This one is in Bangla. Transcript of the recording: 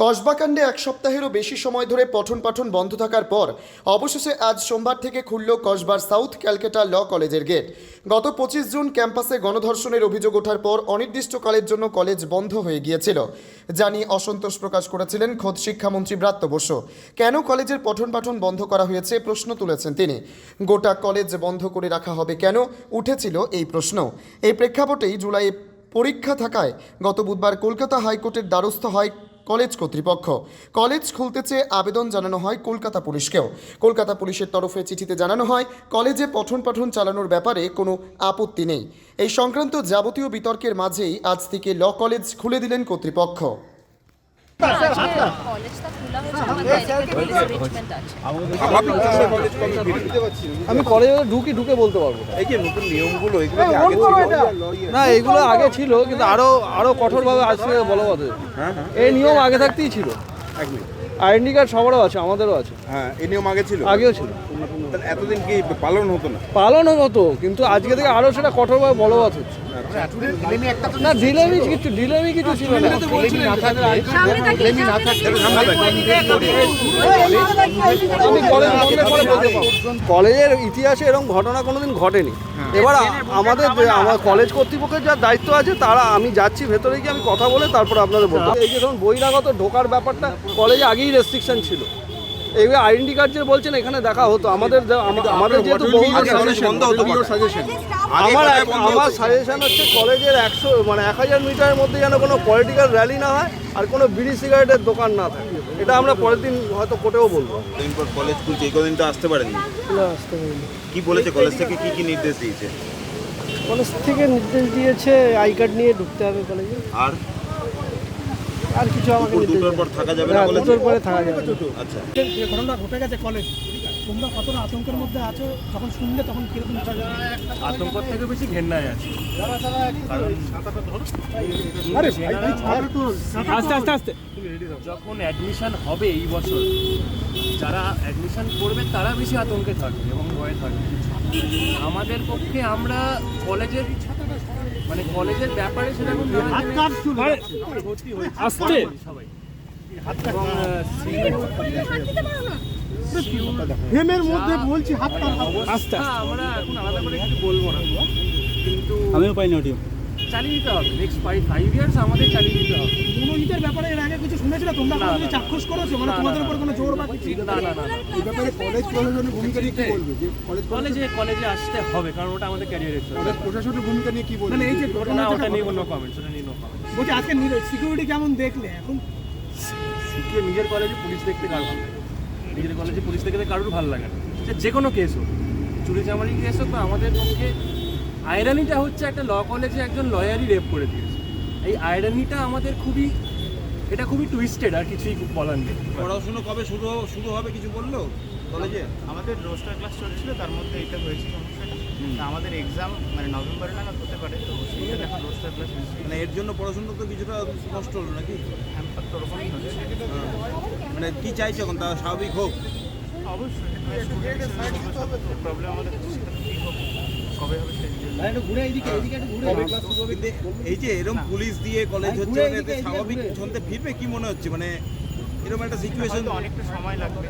কসবাকাণ্ডে এক সপ্তাহেরও বেশি সময় ধরে পঠন পাঠন বন্ধ থাকার পর, অবশেষে আজ সোমবার থেকে খুলল কসবার সাউথ ক্যালকাটা ল কলেজের গেট। গত পঁচিশ জুন ক্যাম্পাসে গণধর্ষণের অভিযোগ ওঠার পর অনির্দিষ্টকালের জন্য কলেজ বন্ধ হয়ে গিয়েছিল, যা নিয়ে অসন্তোষ প্রকাশ করেছিলেন খোদ শিক্ষামন্ত্রী ব্রাত্য বসু। কেন কলেজের পঠন পাঠন বন্ধ করা হয়েছে প্রশ্ন তুলেছেন তিনি। গোটা কলেজ বন্ধ করে রাখা হবে কেন? উঠেছিল এই প্রশ্ন। এই প্রেক্ষাপটেই জুলাইয়ে পরীক্ষা থাকায় গত বুধবার কলকাতা হাইকোর্টের দ্বারস্থ হয় কলেজ কর্তৃপক্ষ। কলেজ খুলতে চেয়ে আবেদন জানানো হয় কলকাতা পুলিশকেও। কলকাতা পুলিশের তরফে চিঠিতে জানানো হয়, কলেজে পঠন পাঠন চালানোর ব্যাপারে কোনো আপত্তি নেই। এই সংক্রান্ত যাবতীয় বিতর্কের মাঝেই আজ থেকে ল কলেজ খুলে দিলেন কর্তৃপক্ষ। আমি কলেজে ঢুকি ঢুকে বলতে পারব। এই যে নতুন নিয়মগুলো এগুলো কি আগে ছিল? না এগুলো আগে ছিল কিন্তু আরও আরও কঠোরভাবে আসছে বলা হ্যাঁ হ্যাঁ। এই নিয়ম আগে থাকতেই ছিল। এক আইডেন্টি কার্ড সবারও আছে আমাদেরও আছে। হ্যাঁ এই নিয়ম আগে ছিল? আগেও ছিল। এতদিন কি পালন হতো না? পালনও হতো কিন্তু আজকে থেকে আরও সেটা কঠোরভাবে বলবৎ হচ্ছে। না ডিলেমি কিছু ডিলেমি কিছু ছিল না। আমি কলেজ বন্ধের পরে বলতে পারব কলেজের ইতিহাসে এরকম ঘটনা কোনোদিন ঘটেনি। এবার আমাদের আমার কলেজ কর্তৃপক্ষের যা দায়িত্ব আছে তারা আমি যাচ্ছি ভেতরে গিয়ে আমি কথা বলে তারপর আপনাদের বলব। এই যে ধরুন বহিরাগত ঢোকার ব্যাপারটা কলেজে আগেই রেস্ট্রিকশন ছিল। এইভাবে আইডেন্টি কার্ড যে বলছেন এখানে দেখা হতো। আমাদের আমাদের যেহেতু বহু আগে কলেজ বন্ধ হতো সাজেশন আমার আমার সাজেশন হচ্ছে কলেজের একশো মানে এক হাজার মিটারের মধ্যে যেন কোনো পলিটিক্যাল র্যালি না হয় আর কোনো বিড়ি সিগারেটের দোকান না থাকে। এটা আমরা পরের দিন হয়তো কোর্টেও বলব। কলেজ খুলছে এই কদিন তো আসতে পারেননি কি বলেছে? কলেজ থেকে কি কি নির্দেশ দিয়েছে? কলেজ থেকে নির্দেশ দিয়েছে আই কার্ড নিয়ে ঢুকতে হবে কলেজে আর? আর কিছু আমাকে দুপুর দুটোর পর থাকা যাবে না হ্যাঁ, কলেজে দুটোর পরে থাকা যাবে। আচ্ছা। যে ঘটনা ঘটে গেছে কলেজ তোমরা কতটা আতঙ্কের মধ্যে আছো? যখন শুনলে তখন কীরকম আতঙ্ক থেকে বেশি ঘেন্নায় আছে। আস্তে আস্তে আস্তে। যখন অ্যাডমিশন হবে এই বছর যারা অ্যাডমিশন করবে তারা বেশি আতঙ্কে থাকবে এবং ভয়ে থাকবে। আমাদের পক্ষে আমরা কলেজের মানে কলেজের ব্যাপারে সেরকম আস্তে হেমের মধ্যে বলছি হাত অবস্থা আমরা এখন আলাদা করে কিছু বলব না। কিন্তু আমিও পাইনি অডিও চালিয়ে দিতে হবে। নেক্সট ফাইভ ফাইভ ইয়ার্স আমাদের চালিয়ে দিতে হবে। মনোনীতের ব্যাপারে তোমরা কোনো চাক্ষুষ করেছ? মানে তোমাদের উপর কোনো জোর বা কিছু? না না না কলেজ প্রশাসনের ভূমিকা নিয়ে কি বলবে? যে কলেজ কলেজে কলেজে আসতে হবে কারণ ওটা আমাদের ক্যারিয়ারের কলেজ প্রশাসনের ভূমিকা নিয়ে কি বলবে? মানে এই যে ঘটনা ওটা নিয়ে কোনো কমেন্টস ওটা নিয়ে নো কমেন্টস বলছি আজকে সিকিউরিটি কেমন দেখলে? এখন নিজের কলেজে পুলিশ দেখতে কার ভালো লাগে নিজের কলেজে পুলিশ দেখতে কারোর ভালো লাগে না। যে কোনো কেস হোক। চুরি চামারি কেস হোক বা আমাদের পক্ষে আয়রানিটা হচ্ছে একটা ল কলেজে একজন লয়ারই রেপ করে দিয়েছে। এই আয়রানিটা আমাদের খুবই এটা খুবই টুইস্টেড আর কিছুই বলার নেই। পড়াশুনো কবে শুরু শুরু হবে কিছু বলল কলেজে আমাদের রোস্টার ক্লাস চলছিল তার মধ্যে এটা হয়েছে সমস্যাটা। আমাদের এক্সাম মানে নভেম্বরে নাগাদ হতে পারে তো সেইটা এখন রোস্টার ক্লাস মানে এর জন্য পড়াশুনো তো কিছুটা কষ্ট হলো নাকি? হ্যাম্পার তো মানে কি চাইছে এখন? তা স্বাভাবিক হোক। অবশ্যই। প্রবলেম আমাদের ঠিক হোক। কবে হবে এই যে এরকম পুলিশ দিয়ে কলেজ হচ্ছে মানে স্বাভাবিক ছন্দে ফিরবে কি মনে হচ্ছে? মানে এরকম একটা সিচুয়েশন অনেকটা সময় লাগবে।